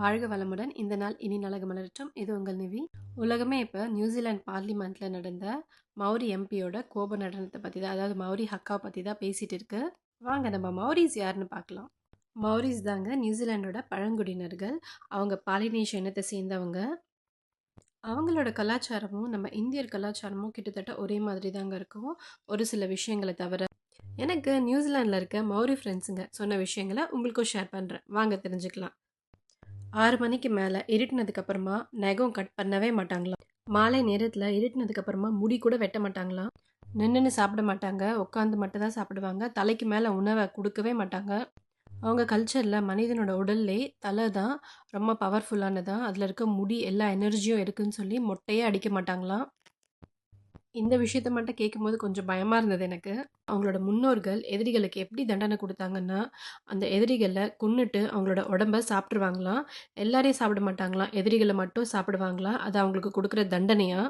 வாழ்க வளமுடன். இந்த நாள் இனி நலக மலரட்டும். இது உங்கள் நிவி. உலகமே இப்போ நியூசிலாந்து பார்லிமெண்ட்டில் நடந்த மௌரி எம்பியோட கோப நடனத்தை பற்றி தான் அதாவது மௌரி ஹக்கா பற்றி தான் பேசிகிட்டு இருக்கு. வாங்க நம்ம மௌரிஸ் யாருன்னு பார்க்கலாம் மௌரிஸ் தாங்க நியூசிலாண்டோட பழங்குடியினர்கள். அவங்க பாலினேஷிய இனத்தை சேர்ந்தவங்க. அவங்களோட கலாச்சாரமும் நம்ம இந்தியர் கலாச்சாரமும் கிட்டத்தட்ட ஒரே மாதிரி தாங்க இருக்கும். ஒரு சில விஷயங்களை தவிர. எனக்கு நியூசிலாண்டில் இருக்க மௌரி ஃப்ரெண்ட்ஸுங்க சொன்ன விஷயங்களை உங்களுக்கும் ஷேர் பண்ணுறேன் வாங்க தெரிஞ்சுக்கலாம். ஆறு மணிக்கு மேலே இருட்டினதுக்கப்புறமா நகம் கட் பண்ணவே மாட்டாங்களாம் மாலை நேரத்தில் இருட்டினதுக்கப்புறமா முடி கூட வெட்ட மாட்டாங்களாம் நின்றுன்னு சாப்பிட மாட்டாங்க உட்காந்து மட்டும் தான் சாப்பிடுவாங்க தலைக்கு மேலே உணவை கொடுக்கவே மாட்டாங்க. அவங்க கல்ச்சரில் மனிதனோட உடல்லே தலை தான் ரொம்ப பவர்ஃபுல்லானதான் அதில் இருக்க முடி எல்லா எனர்ஜியும் இருக்குதுன்னு சொல்லி மொட்டையே அடிக்க மாட்டாங்களாம் இந்த விஷயத்த மட்டும் கேட்கும்போது கொஞ்சம் பயமாக இருந்தது எனக்கு. அவங்களோட முன்னோர்கள் எதிரிகளுக்கு எப்படி தண்டனை கொடுத்தாங்கன்னா அந்த எதிரிகளை கொன்னுட்டு அவங்களோட உடம்ப சாப்பிட்ருவாங்களாம் எல்லாரையும் சாப்பிட மாட்டாங்களாம். எதிரிகளை மட்டும் சாப்பிடுவாங்களாம். அது அவங்களுக்கு கொடுக்குற தண்டனையாக